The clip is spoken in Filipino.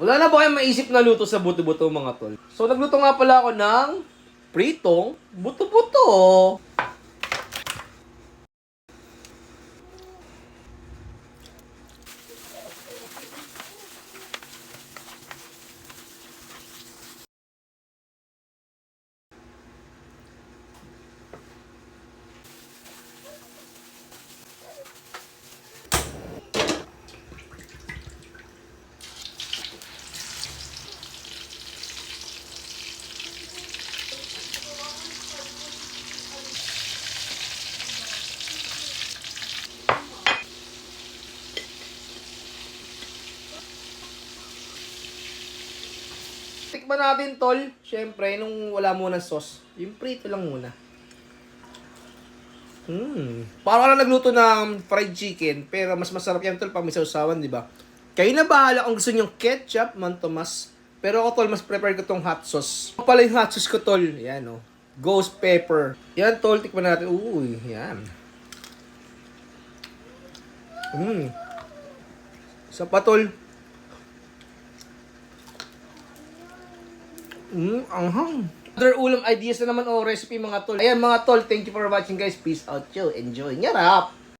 Wala na ba kayong maisip na luto sa buto-buto mga tol? So nagluto nga pala ako ng pritong buto-buto. Tikman natin tol. Siyempre, nung wala muna sauce, yung prito lang muna. Hmm. Parang lang nagluto ng fried chicken, pero mas masarap yan tol pag may sausawan, di ba? Kayo na bahala kung gusto nyo ketchup, man Tomas. Pero ako tol, mas prefer ko tong hot sauce. Ito pala yung hot sauce ko tol. Yan oh. Ghost pepper. Yan tol, tikman natin. Uy, yan. Hmm. Isa pa Mm, anghang. Other ulam ideas na naman o recipe mga tol. Ayan mga tol, thank you for watching guys. Peace out yo. Enjoy. Nyarap!